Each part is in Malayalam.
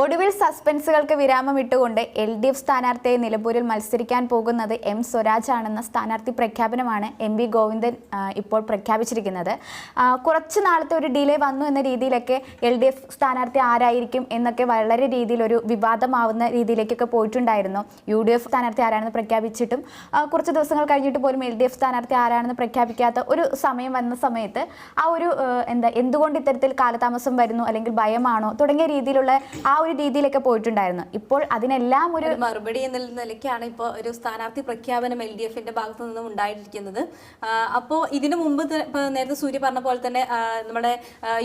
ഒടുവിൽ സസ്പെൻസുകൾക്ക് വിരാമം ഇട്ടുകൊണ്ട് എൽ ഡി എഫ് സ്ഥാനാർത്ഥിയെ നിലമ്പൂരിൽ മത്സരിക്കാൻ പോകുന്നത് എം സ്വരാജ് ആണെന്ന സ്ഥാനാർത്ഥി പ്രഖ്യാപനമാണ് എം വി ഗോവിന്ദൻ ഇപ്പോൾ പ്രഖ്യാപിച്ചിരിക്കുന്നത്. കുറച്ച് നാളത്തെ ഒരു ഡിലേ വന്നു എന്ന രീതിയിലൊക്കെ എൽ ഡി എഫ് സ്ഥാനാർത്ഥി ആരായിരിക്കും എന്നൊക്കെ വളരെ രീതിയിൽ ഒരു വിവാദമാവുന്ന രീതിയിലേക്കൊക്കെ പോയിട്ടുണ്ടായിരുന്നു. യു ഡി എഫ് സ്ഥാനാർത്ഥി ആരാണെന്ന് പ്രഖ്യാപിച്ചിട്ടും കുറച്ച് ദിവസങ്ങൾ കഴിഞ്ഞിട്ട് പോലും എൽ ഡി എഫ് സ്ഥാനാർത്ഥി ആരാണെന്ന് പ്രഖ്യാപിക്കാത്ത ഒരു സമയം വന്ന സമയത്ത് ആ ഒരു എന്താ എന്തുകൊണ്ട് ഇത്തരത്തിൽ കാലതാമസം വരുന്നു അല്ലെങ്കിൽ ഭയമാണോ തുടങ്ങിയ രീതിയിലുള്ള ആ ഒരു രീതിയിലൊക്കെ പോയിട്ടുണ്ടായിരുന്നു. ഇപ്പോൾ അതിനെല്ലാം ഒരു മറുപടി എന്ന നിലയ്ക്കാണ് ഇപ്പോൾ ഒരു സ്ഥാനാർത്ഥി പ്രഖ്യാപനം എൽ ഡി എഫിന്റെ ഭാഗത്തു നിന്നും ഉണ്ടായിരിക്കുന്നത്. അപ്പോൾ ഇതിനു മുമ്പ് നേരത്തെ സൂര്യ പറഞ്ഞ പോലെ തന്നെ നമ്മുടെ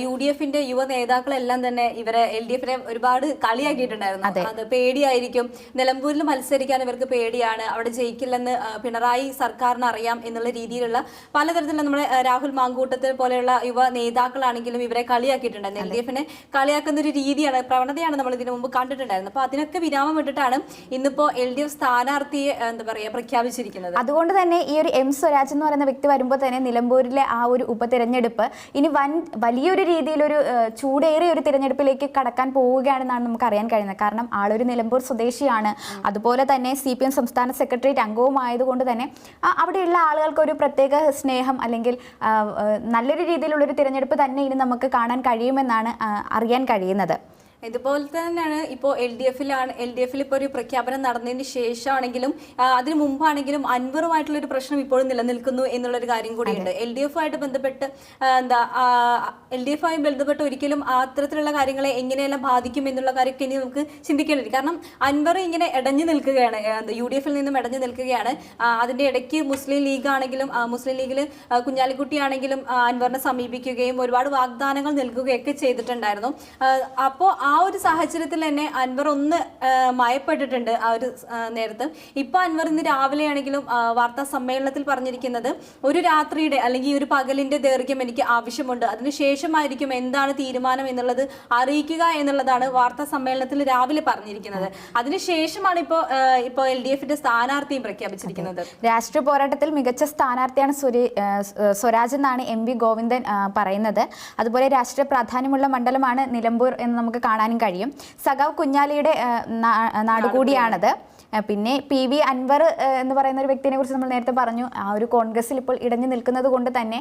യു ഡി എഫിന്റെ യുവ നേതാക്കളെല്ലാം തന്നെ ഇവരെ എൽ ഡി എഫിനെ ഒരുപാട് കളിയാക്കിയിട്ടുണ്ടായിരുന്നു. അത്. പേടിയായിരിക്കും. നിലമ്പൂരിൽ മത്സരിക്കാൻ ഇവർക്ക് പേടിയാണ്. അവിടെ ജയിക്കില്ലെന്ന് പിണറായി സർക്കാരിന് അറിയാം എന്നുള്ള രീതിയിലുള്ള പലതരത്തിലുള്ള നമ്മുടെ രാഹുൽ മാങ്കൂട്ടത്തിൽ പോലെയുള്ള യുവ നേതാക്കളാണെങ്കിലും ഇവരെ കളിയാക്കിയിട്ടുണ്ടായിരുന്നു എൽ ഡി എഫിനെ കളിയാക്കുന്ന ഒരു രീതിയാണ് പ്രവണതയാണ് നമ്മൾ ഇതിനു മുമ്പ് കണ്ടിട്ടുണ്ടായിരുന്നു. അപ്പൊ അതിനൊക്കെ വിരാമം ഇട്ടിട്ടാണ് ഇന്നിപ്പോ എൽ ഡി എഫ് സ്ഥാനാർത്ഥിയെ എന്താ പറയാ പ്രഖ്യാപിച്ചിരിക്കുന്നത്. അതുകൊണ്ട് തന്നെ ഈ ഒരു എം സ്വരാജ് എന്ന് പറയുന്ന വ്യക്തി വരുമ്പോൾ തന്നെ നിലമ്പൂരിലെ ആ ഒരു ഉപതെരഞ്ഞെടുപ്പ് ഇനി വൻ വലിയൊരു രീതിയിലൊരു ചൂടേറിയ ഒരു തിരഞ്ഞെടുപ്പിലേക്ക് കടക്കാൻ പോവുകയാണെന്നാണ് നമുക്ക് അറിയാൻ കഴിയുന്നത്. കാരണം ആളൊരു നിലമ്പൂർ സ്വദേശിയാണ്. അതുപോലെ തന്നെ സി പി എം സംസ്ഥാന സെക്രട്ടേറിയറ്റ് അംഗവുമായതുകൊണ്ട് തന്നെ അവിടെയുള്ള ആളുകൾക്ക് ഒരു പ്രത്യേക സ്നേഹം അല്ലെങ്കിൽ നല്ലൊരു രീതിയിലുള്ളൊരു തിരഞ്ഞെടുപ്പ് തന്നെ ഇനി നമുക്ക് കാണാൻ കഴിയുമെന്നാണ് അറിയാൻ കഴിയുന്നത്. ഇതുപോലെ തന്നെയാണ് ഇപ്പോൾ എൽ ഡി എഫിലാണ് എൽ ഡി എഫിൽ ഇപ്പോൾ ഒരു പ്രഖ്യാപനം നടന്നതിന് ശേഷമാണെങ്കിലും അതിന് മുമ്പാണെങ്കിലും അൻപറുമായിട്ടുള്ളൊരു പ്രശ്നം ഇപ്പോഴും നിലനിൽക്കുന്നു എന്നുള്ളൊരു കാര്യം കൂടിയുണ്ട്. എൽ ഡി എഫുമായിട്ട് ബന്ധപ്പെട്ട് എന്താ എൽ ഡി എഫുമായി ബന്ധപ്പെട്ട് ഒരിക്കലും അത്തരത്തിലുള്ള കാര്യങ്ങളെ എങ്ങനെയെല്ലാം ബാധിക്കും എന്നുള്ള കാര്യമൊക്കെ ഇനി നമുക്ക് ചിന്തിക്കേണ്ടി കാരണം അൻവർ ഇങ്ങനെ ഇടഞ്ഞു നിൽക്കുകയാണ് യു ഡി എഫിൽ നിന്നും ഇടഞ്ഞു നിൽക്കുകയാണ്. അതിന്റെ ഇടയ്ക്ക് മുസ്ലിം ലീഗ് ആണെങ്കിലും മുസ്ലിം ലീഗിൽ കുഞ്ഞാലിക്കുട്ടി ആണെങ്കിലും അൻവറിനെ സമീപിക്കുകയും ഒരുപാട് വാഗ്ദാനങ്ങൾ നൽകുകയൊക്കെ ചെയ്തിട്ടുണ്ടായിരുന്നു. അപ്പോൾ ആ ഒരു സാഹചര്യത്തിൽ തന്നെ അൻവർ ഒന്ന് മയപ്പെട്ടിട്ടുണ്ട് ആ ഒരു നേരത്തെ. ഇപ്പൊ അൻവർ ഇന്ന് രാവിലെയാണെങ്കിലും വാർത്താ സമ്മേളനത്തിൽ പറഞ്ഞിരിക്കുന്നത് ഒരു രാത്രിയുടെ അല്ലെങ്കിൽ ഒരു പകലിന്റെ ദൈർഘ്യം എനിക്ക് ആവശ്യമുണ്ട്. അതിനുശേഷമായിരിക്കും എന്താണ് തീരുമാനം എന്നുള്ളത് അറിയിക്കുക എന്നുള്ളതാണ് വാർത്താ സമ്മേളനത്തിൽ രാവിലെ പറഞ്ഞിരിക്കുന്നത്. അതിനുശേഷമാണ് ഇപ്പോൾ ഇപ്പോൾ എൽ ഡി എഫിന്റെ സ്ഥാനാർത്ഥിയും പ്രഖ്യാപിച്ചിരിക്കുന്നത്. രാഷ്ട്രീയ പോരാട്ടത്തിൽ മികച്ച സ്ഥാനാർത്ഥിയാണ് സ്വരാജ് എന്നാണ് എം വി ഗോവിന്ദൻ പറയുന്നത്. അതുപോലെ രാഷ്ട്രീയ പ്രാധാന്യമുള്ള മണ്ഡലമാണ് നിലമ്പൂർ എന്ന് നമുക്ക് കാണാനും കഴിയും. സഖാവ് കുഞ്ഞാലിയുടെ നാടുകൂടിയാണത്. പിന്നെ പി വി അൻവർ എന്ന് പറയുന്ന ഒരു വ്യക്തിനെ കുറിച്ച് നമ്മൾ നേരത്തെ പറഞ്ഞു. ആ ഒരു കോൺഗ്രസിൽ ഇപ്പോൾ ഇടഞ്ഞു നിൽക്കുന്നത് കൊണ്ട് തന്നെ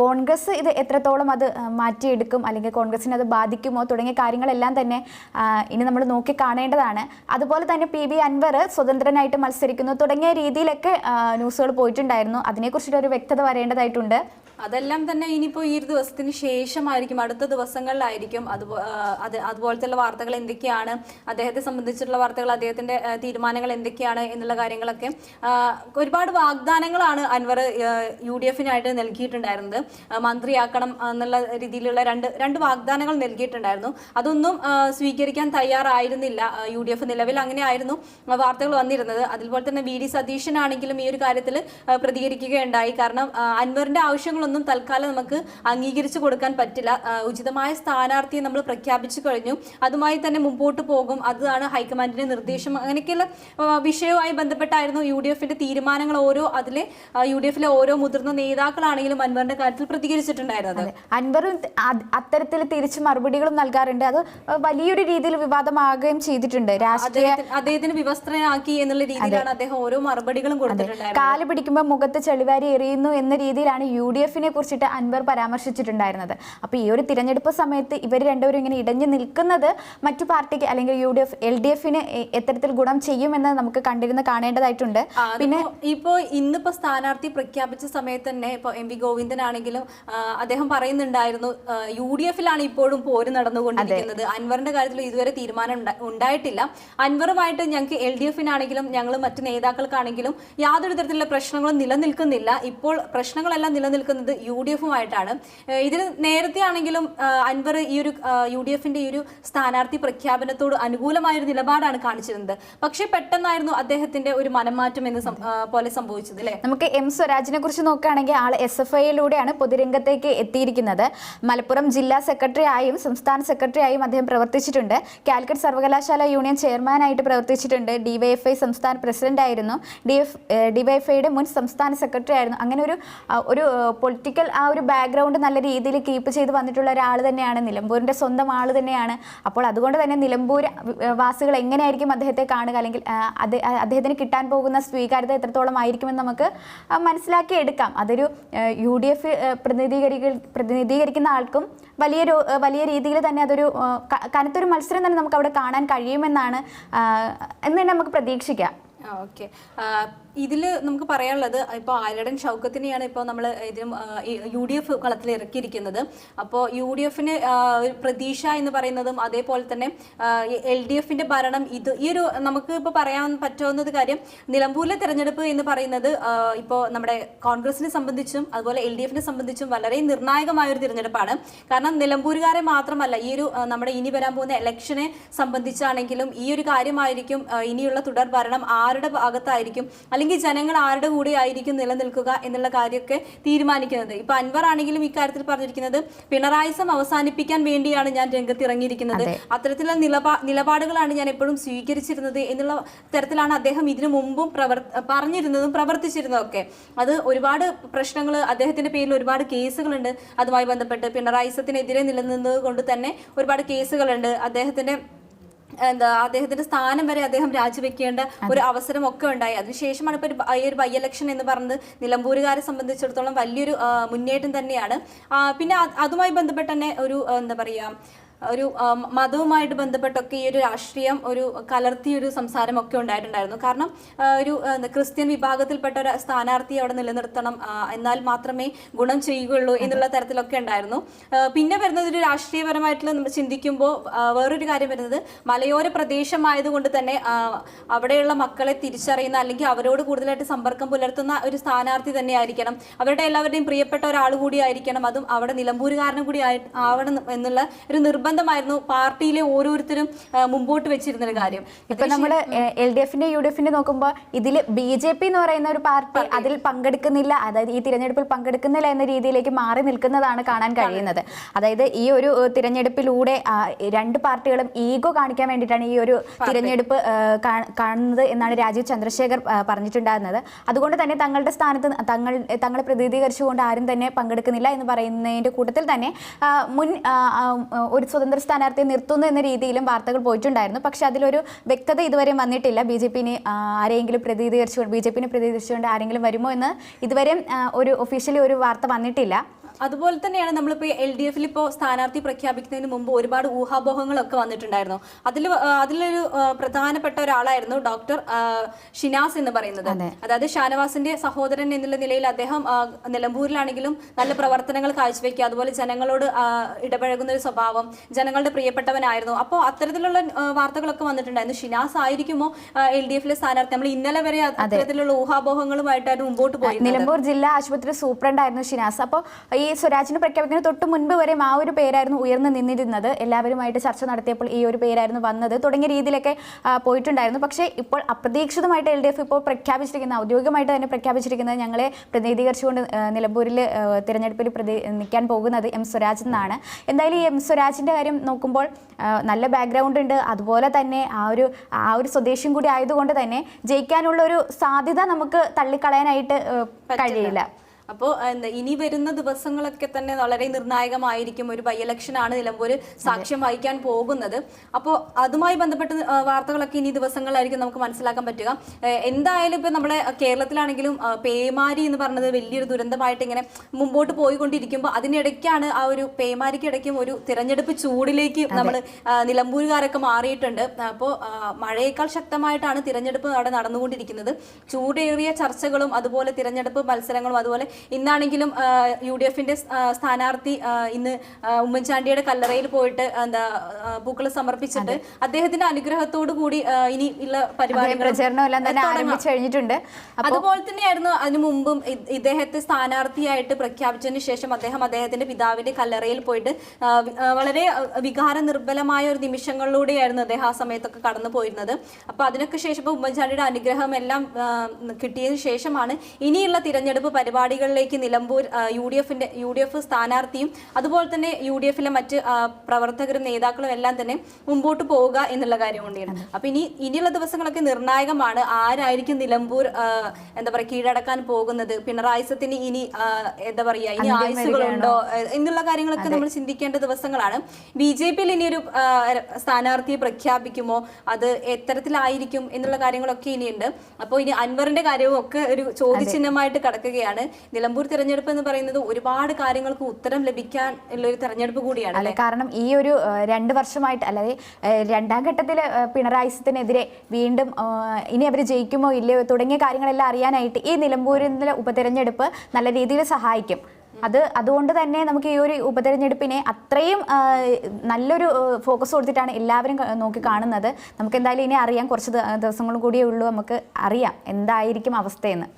കോൺഗ്രസ് ഇത് എത്രത്തോളം അത് മാറ്റിയെടുക്കും അല്ലെങ്കിൽ കോൺഗ്രസിനെ അത് ബാധിക്കുമോ തുടങ്ങിയ കാര്യങ്ങളെല്ലാം തന്നെ ഇനി നമ്മൾ നോക്കി കാണേണ്ടതാണ്. അതുപോലെ തന്നെ പി വി അൻവർ സ്വതന്ത്രനായിട്ട് മത്സരിക്കുന്നു തുടങ്ങിയ രീതിയിലൊക്കെ ന്യൂസുകൾ പോയിട്ടുണ്ടായിരുന്നു. അതിനെക്കുറിച്ചിട്ടൊരു വ്യക്തത വരേണ്ടതായിട്ടുണ്ട്. അതെല്ലാം തന്നെ ഇനിയിപ്പോൾ ഈ ഒരു ദിവസത്തിന് ശേഷമായിരിക്കും അടുത്ത ദിവസങ്ങളിലായിരിക്കും. അതുപോ അതുപോലത്തെ വാർത്തകൾ എന്തൊക്കെയാണ് അദ്ദേഹത്തെ സംബന്ധിച്ചിട്ടുള്ള വാർത്തകൾ അദ്ദേഹത്തിന്റെ തീരുമാനങ്ങൾ എന്തൊക്കെയാണ് എന്നുള്ള കാര്യങ്ങളൊക്കെ ഒരുപാട് വാഗ്ദാനങ്ങളാണ് അൻവർ യു ഡി എഫിനായിട്ട് നൽകിയിട്ടുണ്ടായിരുന്നത്. മന്ത്രിയാക്കണം എന്നുള്ള രീതിയിലുള്ള രണ്ട് രണ്ട് വാഗ്ദാനങ്ങൾ നൽകിയിട്ടുണ്ടായിരുന്നു. അതൊന്നും സ്വീകരിക്കാൻ തയ്യാറായിരുന്നില്ല. യു ഡി എഫ് നിലവിൽ അങ്ങനെയായിരുന്നു വാർത്തകൾ വന്നിരുന്നത്. അതുപോലെ തന്നെ വി ഡി സതീശനാണെങ്കിലും ഈ ഒരു കാര്യത്തിൽ പ്രതികരിക്കുകയുണ്ടായി. കാരണം അൻവറിന്റെ അൻവറിന്റെ ആവശ്യങ്ങളൊന്നും തൽക്കാലം നമുക്ക് അംഗീകരിച്ചു കൊടുക്കാൻ പറ്റില്ല. ഉചിതമായ സ്ഥാനാർത്ഥിയെ നമ്മൾ പ്രഖ്യാപിച്ചു കഴിഞ്ഞു. അതുമായി തന്നെ മുമ്പോട്ട് പോകും. അതാണ് ഹൈക്കമാൻഡിന്റെ നിർദ്ദേശം. അങ്ങനെയൊക്കെയുള്ള വിഷയവുമായി ബന്ധപ്പെട്ടായിരുന്നു യു ഡി എഫിന്റെ തീരുമാനങ്ങൾ ഓരോ അതിലെ യു ഡി എഫിലെ ഓരോ മുതിർന്ന നേതാക്കളാണെങ്കിലും അൻവറിന്റെ കാര്യത്തിൽ പ്രതികരിച്ചിട്ടുണ്ടായിരുന്നത്. അൻവറും അത്തരത്തിൽ തിരിച്ചു മറുപടികളും നൽകാറുണ്ട്. അത് വലിയൊരു രീതിയിൽ വിവാദമാകുകയും ചെയ്തിട്ടുണ്ട്. രാഷ്ട്രീയ അദ്ദേഹത്തിന് വിവസ്ത്രനാക്കി എന്നുള്ള രീതിയിലാണ് അദ്ദേഹം ഓരോ മറുപടികളും കൊടുത്തിട്ടുണ്ടായിരുന്നത്. കാൽ പിടിക്കുമ്പോൾ മുഖത്ത് ചെളിവാരി എറിയുന്നു എന്ന രീതിയിലാണ് യു ഡി എഫിനെ കുറിച്ചിട്ട് അൻവർ പരാമർശിച്ചിട്ടുണ്ടായിരുന്നത്. അപ്പോൾ ഈ ഒരു തിരഞ്ഞെടുപ്പ് സമയത്ത് ഇവർ രണ്ടുപേരും ഇങ്ങനെ ഇടഞ്ഞു നിൽക്കുന്നത് മറ്റു പാർട്ടിക്ക് അല്ലെങ്കിൽ U D F L D എഫിന് എത്തരത്തിൽ ഗുണം ചെയ്യുമെന്ന് നമുക്ക് കണ്ടിരുന്ന് കാണേണ്ടതായിട്ടുണ്ട്. പിന്നെ ഇപ്പോ ഇന്നിപ്പോ സ്ഥാനാർത്ഥി പ്രഖ്യാപിച്ച സമയത്ത് തന്നെ ഇപ്പൊ എം വി ഗോവിന്ദനാണെങ്കിലും അദ്ദേഹം പറയുന്നുണ്ടായിരുന്നു യു ഡി എഫിലാണ് ഇപ്പോഴും പോര് നടന്നുകൊണ്ടിരിക്കുന്നത്. അൻവറിന്റെ കാര്യത്തിൽ ഇതുവരെ തീരുമാനം ഉണ്ടായിട്ടില്ല. അൻവറുമായിട്ട് ഞങ്ങൾക്ക് എൽ ഡി എഫിനാണെങ്കിലും ഞങ്ങൾ മറ്റു നേതാക്കൾക്കാണെങ്കിലും യാതൊരു തരത്തിലുള്ള പ്രശ്നങ്ങളും നിലനിൽക്കുന്നില്ല. ഇപ്പോൾ പ്രശ്നങ്ങളെല്ലാം നിലനിൽക്കുന്നത് യു ഡി എഫുമായിട്ടാണ്. ഇതിന് നേരത്തെ ആണെങ്കിലും അൻവർ ഈ ഒരു യു ഡി എഫിന്റെ ഈ ഒരു സ്ഥാനാർത്ഥി പ്രഖ്യാപനത്തോട് അനുകൂലമായ ഒരു നിലപാടാണ് കാണിച്ചിരുന്നത്. പക്ഷേ പെട്ടെന്നായിരുന്നു അദ്ദേഹത്തിന്റെ ഒരു മനംമാറ്റം എന്ന് പോലെ സംഭവിച്ചത് അല്ലേ നമുക്ക് എം സ്വരാജിനെ കുറിച്ച് നോക്കുകയാണെങ്കിൽ ആൾ എസ് എഫ് ഐയിലൂടെയാണ് പൊതുരംഗത്തേക്ക് എത്തിയിരിക്കുന്നത്. മലപ്പുറം ജില്ലാ സെക്രട്ടറി ആയും സംസ്ഥാന സെക്രട്ടറി ആയും അദ്ദേഹം പ്രവർത്തിച്ചിട്ടുണ്ട്. കാലിക്കറ്റ് സർവകലാശാല യൂണിയൻ ചെയർമാനായിട്ട് പ്രവർത്തിച്ചിട്ടുണ്ട്. ഡിവൈഎഫ്ഐ സംസ്ഥാന പ്രസിഡന്റ് ആയിരുന്നു ഡിവൈഎഫ്ഐയുടെ മുൻ സംസ്ഥാന സെക്രട്ടറി ആയിരുന്നു അങ്ങനെ ഒരു ഒരു പൊളിറ്റിക്കൽ ആ ഒരു ബാക്ക്ഗ്രൗണ്ട് നല്ല രീതിയിൽ കീപ്പ് ചെയ്ത് വന്നിട്ടുള്ള ഒരാൾ തന്നെയാണ്. നിലമ്പൂരിന്റെ സ്വന്തം ആൾ തന്നെയാണ്. അപ്പോൾ അതുകൊണ്ട് തന്നെ നിലമ്പൂർ വാസികൾ എങ്ങനെയായിരിക്കും അദ്ദേഹത്തെ കാണുക? അല്ലെങ്കിൽ അദ്ദേഹത്തിന് കിട്ടാൻ പോകുന്ന സ്വീകാര്യത എത്രത്തോളം ആയിരിക്കുമെന്ന് നമുക്ക് മനസ്സിലാക്കി എടുക്കാം. അതൊരു യു ഡി എഫ് പ്രതിനിധീകരിക്ക പ്രതിനിധീകരിക്കുന്ന ആൾക്കും വലിയ വലിയ രീതിയിൽ തന്നെ അതൊരു കനത്തൊരു മത്സരം തന്നെ നമുക്ക് അവിടെ കാണാൻ കഴിയുമെന്നാണ് എന്ന് തന്നെ നമുക്ക് പ്രതീക്ഷിക്കാം. ഓക്കെ. ഇതിൽ നമുക്ക് പറയാനുള്ളത് ഇപ്പോൾ ആലടൻ ഷൗക്കത്തിനെയാണ് ഇപ്പോൾ നമ്മൾ ഇതിനും യു ഡി എഫ് കളത്തിൽ ഇറക്കിയിരിക്കുന്നത്. അപ്പോ യു ഡി എഫിന് പ്രതീക്ഷ എന്ന് പറയുന്നതും അതേപോലെ തന്നെ എൽ ഡി എഫിന്റെ ഭരണം ഇത് ഈ ഒരു നമുക്ക് ഇപ്പോൾ പറയാൻ പറ്റാവുന്നത് കാര്യം നിലമ്പൂരിലെ തെരഞ്ഞെടുപ്പ് എന്ന് പറയുന്നത് ഇപ്പോ നമ്മുടെ കോൺഗ്രസിനെ സംബന്ധിച്ചും അതുപോലെ എൽ ഡി എഫിനെ സംബന്ധിച്ചും വളരെ നിർണായകമായ ഒരു തിരഞ്ഞെടുപ്പാണ്. കാരണം നിലമ്പൂരുകാരെ മാത്രമല്ല ഈ ഒരു നമ്മുടെ ഇനി വരാൻ പോകുന്ന ഇലക്ഷനെ സംബന്ധിച്ചാണെങ്കിലും ഈ ഒരു കാര്യമായിരിക്കും ഇനിയുള്ള തുടർ ഭരണം ആരുടെ ഭാഗത്തായിരിക്കും അല്ലെങ്കിൽ ജനങ്ങൾ ആരുടെ കൂടെ ആയിരിക്കും നിലനിൽക്കുക എന്നുള്ള കാര്യമൊക്കെ തീരുമാനിക്കുന്നത്. ഇപ്പൊ അൻവർ ആണെങ്കിലും ഇക്കാര്യത്തിൽ പറഞ്ഞിരിക്കുന്നത് പിണറായിസം അവസാനിപ്പിക്കാൻ വേണ്ടിയാണ് ഞാൻ രംഗത്ത് ഇറങ്ങിയിരിക്കുന്നത് അത്തരത്തിലുള്ള നിലപാ നിലപാടുകളാണ് ഞാൻ എപ്പോഴും സ്വീകരിച്ചിരുന്നത് എന്നുള്ള തരത്തിലാണ് അദ്ദേഹം ഇതിനു മുമ്പും പ്രവർ പറഞ്ഞിരുന്നതും പ്രവർത്തിച്ചിരുന്നതും ഒക്കെ അത് ഒരുപാട് പ്രശ്നങ്ങൾ അദ്ദേഹത്തിന്റെ പേരിൽ ഒരുപാട് കേസുകളുണ്ട്. അതുമായി ബന്ധപ്പെട്ട് പിണറായിസത്തിനെതിരെ നിലനിന്നത് കൊണ്ട് തന്നെ ഒരുപാട് കേസുകളുണ്ട്. അദ്ദേഹത്തിന്റെ എന്താ അദ്ദേഹത്തിന്റെ സ്ഥാനം വരെ അദ്ദേഹം രാജിവെക്കേണ്ട ഒരു അവസരം ഒക്കെ ഉണ്ടായി. അതിനുശേഷമാണ് ഇപ്പൊ ഈ ഒരു ബൈ ഇലക്ഷൻ എന്ന് പറഞ്ഞത് നിലമ്പൂരുകാരെ സംബന്ധിച്ചിടത്തോളം വലിയൊരു മുന്നേറ്റം തന്നെയാണ്. പിന്നെ അതുമായി ബന്ധപ്പെട്ട് തന്നെ ഒരു എന്താ പറയാ ഒരു മതവുമായിട്ട് ബന്ധപ്പെട്ടൊക്കെ ഈ ഒരു രാഷ്ട്രീയം ഒരു കലർത്തിയൊരു സംസാരമൊക്കെ ഉണ്ടായിട്ടുണ്ടായിരുന്നു. കാരണം ഒരു ക്രിസ്ത്യൻ വിഭാഗത്തിൽപ്പെട്ട ഒരു സ്ഥാനാർത്ഥിയെ അവിടെ നിലനിർത്തണം എന്നാൽ മാത്രമേ ഗുണം ചെയ്യുകയുള്ളൂ എന്നുള്ള തരത്തിലൊക്കെ ഉണ്ടായിരുന്നു. പിന്നെ വരുന്നത് ഒരു രാഷ്ട്രീയപരമായിട്ടുള്ള നമ്മൾ ചിന്തിക്കുമ്പോൾ വേറൊരു കാര്യം വരുന്നത് മലയോര പ്രദേശമായതുകൊണ്ട് തന്നെ അവിടെയുള്ള മക്കളെ തിരിച്ചറിയുന്ന അല്ലെങ്കിൽ അവരോട് കൂടുതലായിട്ട് സമ്പർക്കം പുലർത്തുന്ന ഒരു സ്ഥാനാർത്ഥി തന്നെ ആയിരിക്കണം അവരുടെ എല്ലാവരുടെയും പ്രിയപ്പെട്ട ഒരാൾ കൂടി ആയിരിക്കണം. അതും അവിടെ നിലമ്പൂരുകാരനും കൂടി ആവണം എന്നുള്ള ഒരു നിർബന്ധമായിരുന്നു പാർട്ടിയിലെ ഓരോരുത്തരും മുമ്പോട്ട് വെച്ചിരുന്ന ഒരു കാര്യം. ഇപ്പൊ നമ്മൾ എൽ ഡി എഫിന്റെ യു ഡി എഫിന്റെ നോക്കുമ്പോൾ ഇതിൽ ബി ജെ പി എന്ന് പറയുന്ന ഒരു പാർട്ടി അതിൽ പങ്കെടുക്കുന്നില്ല. അതായത് ഈ തിരഞ്ഞെടുപ്പിൽ പങ്കെടുക്കുന്നില്ല എന്ന രീതിയിലേക്ക് മാറി നിൽക്കുന്നതാണ് കാണാൻ കഴിയുന്നത്. അതായത് ഈ ഒരു തിരഞ്ഞെടുപ്പിലൂടെ രണ്ട് പാർട്ടികളും ഈഗോ കാണിക്കാൻ വേണ്ടിയിട്ടാണ് ഈ ഒരു തിരഞ്ഞെടുപ്പ് കാണുന്നത് എന്നാണ് രാജീവ് ചന്ദ്രശേഖർ പറഞ്ഞിട്ടുണ്ടായിരുന്നത്. അതുകൊണ്ട് തന്നെ തങ്ങളുടെ സ്ഥാനത്ത് തങ്ങൾ തങ്ങളെ പ്രതിനിധീകരിച്ചുകൊണ്ട് ആരും തന്നെ പങ്കെടുക്കുന്നില്ല എന്ന് പറയുന്നതിന്റെ കൂട്ടത്തിൽ തന്നെ മുൻ ഒരു സ്വതന്ത്ര സ്ഥാനാർത്ഥിയെ നിർത്തുന്നു എന്ന രീതിയിലും വാർത്തകൾ പോയിട്ടുണ്ടായിരുന്നു. പക്ഷേ അതിലൊരു വ്യക്തത ഇതുവരെ വന്നിട്ടില്ല. ബി ജെ പിനെ ആരെങ്കിലും പ്രതിനിധീകരിച്ചുകൊണ്ട് ബി ജെ പിനെ പ്രതിനിധീകരിച്ചുകൊണ്ട് ആരെങ്കിലും വരുമോ എന്ന് ഇതുവരെ ഒരു ഒഫീഷ്യലി ഒരു വാർത്ത വന്നിട്ടില്ല. അതുപോലെ തന്നെയാണ് നമ്മളിപ്പോൾ എൽ ഡി എഫിൽ ഇപ്പോൾ സ്ഥാനാർത്ഥി പ്രഖ്യാപിക്കുന്നതിന് മുമ്പ് ഒരുപാട് ഊഹാപോഹങ്ങളൊക്കെ വന്നിട്ടുണ്ടായിരുന്നു. അതിൽ അതിലൊരു പ്രധാനപ്പെട്ട ഒരാളായിരുന്നു ഡോക്ടർ ഷിനാസ് എന്ന് പറയുന്നത്. അതായത് ഷാനവാസിന്റെ സഹോദരൻ എന്നുള്ള നിലയിൽ അദ്ദേഹം നിലമ്പൂരിലാണെങ്കിലും നല്ല പ്രവർത്തനങ്ങൾ കാഴ്ചവെക്കുക. അതുപോലെ ജനങ്ങളോട് ഇടപഴകുന്ന ഒരു സ്വഭാവം ജനങ്ങളുടെ പ്രിയപ്പെട്ടവനായിരുന്നു. അപ്പോൾ അത്തരത്തിലുള്ള വാർത്തകളൊക്കെ വന്നിട്ടുണ്ടായിരുന്നു. ഷിനാസ് ആയിരിക്കുമോ എൽ ഡി എഫിലെ സ്ഥാനാർത്ഥി? നമ്മൾ ഇന്നലെ വരെ അത്തരത്തിലുള്ള ഊഹാപോഹങ്ങളുമായിട്ടായിരുന്നു മുമ്പോട്ട് പോയി നിലമ്പൂർ ജില്ലാ ആശുപത്രി സൂപ്രണ്ടായിരുന്നു ഷിനാസ്. അപ്പോൾ ഈ സ്വരാജിന് പ്രഖ്യാപിക്കുന്ന തൊട്ട് മുൻപ് വരെ ആ ഒരു പേരായിരുന്നു ഉയർന്നു നിന്നിരുന്നത്. എല്ലാവരുമായിട്ട് ചർച്ച നടത്തിയപ്പോൾ ഈ ഒരു പേരായിരുന്നു വന്നത്. തുടങ്ങിയ രീതിയിലൊക്കെ പോയിട്ടുണ്ടായിരുന്നു. പക്ഷേ ഇപ്പോൾ അപ്രതീക്ഷിതമായിട്ട് എൽ ഡി എഫ് ഇപ്പോൾ പ്രഖ്യാപിച്ചിരിക്കുന്ന ഔദ്യോഗികമായിട്ട് തന്നെ പ്രഖ്യാപിച്ചിരിക്കുന്നത് ഞങ്ങളെ പ്രതിനിധീകരിച്ചുകൊണ്ട് നിലമ്പൂരിൽ തിരഞ്ഞെടുപ്പിൽ പ്രതി നിൽക്കാൻ പോകുന്നത് എം സ്വരാജ് എന്നാണ്. എന്തായാലും ഈ എം സ്വരാജിന്റെ കാര്യം നോക്കുമ്പോൾ നല്ല ബാക്ക്ഗ്രൗണ്ട് ഉണ്ട്. അതുപോലെ തന്നെ ആ ഒരു ആ ഒരു സ്വദേശിയും കൂടി ആയതുകൊണ്ട് തന്നെ ജയിക്കാനുള്ള ഒരു സാധ്യത നമുക്ക് തള്ളിക്കളയാനായിട്ട് കഴിയില്ല. അപ്പോൾ എന്താ ഇനി വരുന്ന ദിവസങ്ങളൊക്കെ തന്നെ വളരെ നിർണായകമായിരിക്കും ഒരു ബൈ ഇലക്ഷൻ ആണ് നിലമ്പൂർ സാക്ഷ്യം വഹിക്കാൻ പോകുന്നത്. അപ്പോ അതുമായി ബന്ധപ്പെട്ട വാർത്തകളൊക്കെ ഇനി ദിവസങ്ങളിലായിരിക്കും നമുക്ക് മനസ്സിലാക്കാൻ പറ്റുക. എന്തായാലും ഇപ്പൊ നമ്മുടെ കേരളത്തിലാണെങ്കിലും പേമാരി എന്ന് പറഞ്ഞത് വലിയൊരു ദുരന്തമായിട്ട് ഇങ്ങനെ മുമ്പോട്ട് പോയിക്കൊണ്ടിരിക്കുമ്പോൾ അതിനിടയ്ക്കാണ് ആ ഒരു പേമാരിക്കിടയ്ക്കും ഒരു തിരഞ്ഞെടുപ്പ് ചൂടിലേക്ക് നമ്മൾ നിലമ്പൂരുകാരൊക്കെ മാറിയിട്ടുണ്ട്. അപ്പോൾ മഴയേക്കാൾ ശക്തമായിട്ടാണ് തിരഞ്ഞെടുപ്പ് അവിടെ നടന്നുകൊണ്ടിരിക്കുന്നത്. ചൂടേറിയ ചർച്ചകളും അതുപോലെ തിരഞ്ഞെടുപ്പ് മത്സരങ്ങളും അതുപോലെ ഇന്നാണെങ്കിലും യു ഡി എഫിന്റെ സ്ഥാനാർത്ഥി ഇന്ന് ഉമ്മൻചാണ്ടിയുടെ കല്ലറയിൽ പോയിട്ട് എന്താ പൂക്കൾ സമർപ്പിച്ചിട്ട് അദ്ദേഹത്തിന്റെ അനുഗ്രഹത്തോടു കൂടി ഇനി ഉള്ള പരിപാടികൾ കഴിഞ്ഞിട്ടുണ്ട്. അതുപോലെ തന്നെയായിരുന്നു അതിനു മുമ്പും ഇദ്ദേഹത്തെ സ്ഥാനാർത്ഥിയായിട്ട് പ്രഖ്യാപിച്ചതിന് ശേഷം അദ്ദേഹം അദ്ദേഹത്തിന്റെ പിതാവിന്റെ കല്ലറയിൽ പോയിട്ട് വളരെ വികാര നിർബലമായ ഒരു നിമിഷങ്ങളിലൂടെയായിരുന്നു അദ്ദേഹം ആ സമയത്തൊക്കെ കടന്നു പോയിരുന്നത്. അപ്പൊ അതിനൊക്കെ ശേഷം ഇപ്പൊ ഉമ്മൻചാണ്ടിയുടെ അനുഗ്രഹം എല്ലാം കിട്ടിയതിനു ശേഷമാണ് ഇനിയുള്ള തിരഞ്ഞെടുപ്പ് പരിപാടികളിൽ സീറ്റുകളിലേക്ക് നിലമ്പൂർ യു ഡി എഫിന്റെ യു ഡി എഫ് സ്ഥാനാർത്ഥിയും അതുപോലെ തന്നെ യു ഡി എഫിലെ മറ്റ് പ്രവർത്തകരും നേതാക്കളും എല്ലാം തന്നെ മുമ്പോട്ട് പോവുക എന്നുള്ള കാര്യം കൊണ്ടാണ് അപ്പൊ ഇനി ഇനിയുള്ള ദിവസങ്ങളൊക്കെ നിർണായകമാണ് ആരായിരിക്കും നിലമ്പൂർ എന്താ പറയുക കീഴടക്കാൻ പോകുന്നത്. പിണറായി സത്തിന് ഇനി എന്താ പറയാ ഇനി ആയുസുകളുണ്ടോ എന്നുള്ള കാര്യങ്ങളൊക്കെ നമ്മൾ ചിന്തിക്കേണ്ട ദിവസങ്ങളാണ്. ബി ജെ പിയിൽ ഇനി ഒരു സ്ഥാനാർത്ഥിയെ പ്രഖ്യാപിക്കുമോ? അത് എത്തരത്തിലായിരിക്കും എന്നുള്ള കാര്യങ്ങളൊക്കെ ഇനിയുണ്ട്. അപ്പോൾ ഇനി അൻവറിന്റെ കാര്യവും ഒക്കെ ഒരു ചോദ്യചിഹ്നമായിട്ട് കിടക്കുകയാണ്. നിലമ്പൂർ തിരഞ്ഞെടുപ്പ് എന്ന് പറയുന്നത് ഒരുപാട് കാര്യങ്ങൾക്ക് ഉത്തരം ലഭിക്കാൻ ഉള്ള ഒരു തെരഞ്ഞെടുപ്പ് കൂടിയാണ് അല്ലെ? കാരണം ഈ ഒരു രണ്ട് വർഷമായിട്ട് അല്ലാതെ രണ്ടാം ഘട്ടത്തിൽ പിണറായി സത്തിനെതിരെ വീണ്ടും ഇനി അവർ ജയിക്കുമോ ഇല്ലയോ തുടങ്ങിയ കാര്യങ്ങളെല്ലാം അറിയാനായിട്ട് ഈ നിലമ്പൂരിലെ ഉപതെരഞ്ഞെടുപ്പ് നല്ല രീതിയിൽ സഹായിക്കും. അത് അതുകൊണ്ട് തന്നെ നമുക്ക് ഈ ഒരു ഉപതെരഞ്ഞെടുപ്പിനെ അത്രയും നല്ലൊരു ഫോക്കസ് കൊടുത്തിട്ടാണ് എല്ലാവരും നോക്കി കാണുന്നത്. നമുക്ക് എന്തായാലും ഇനി അറിയാം. കുറച്ച് ദിവസങ്ങളും കൂടിയേ ഉള്ളൂ. നമുക്ക് അറിയാം. എന്തായിരിക്കും അവസ്ഥയെന്ന്.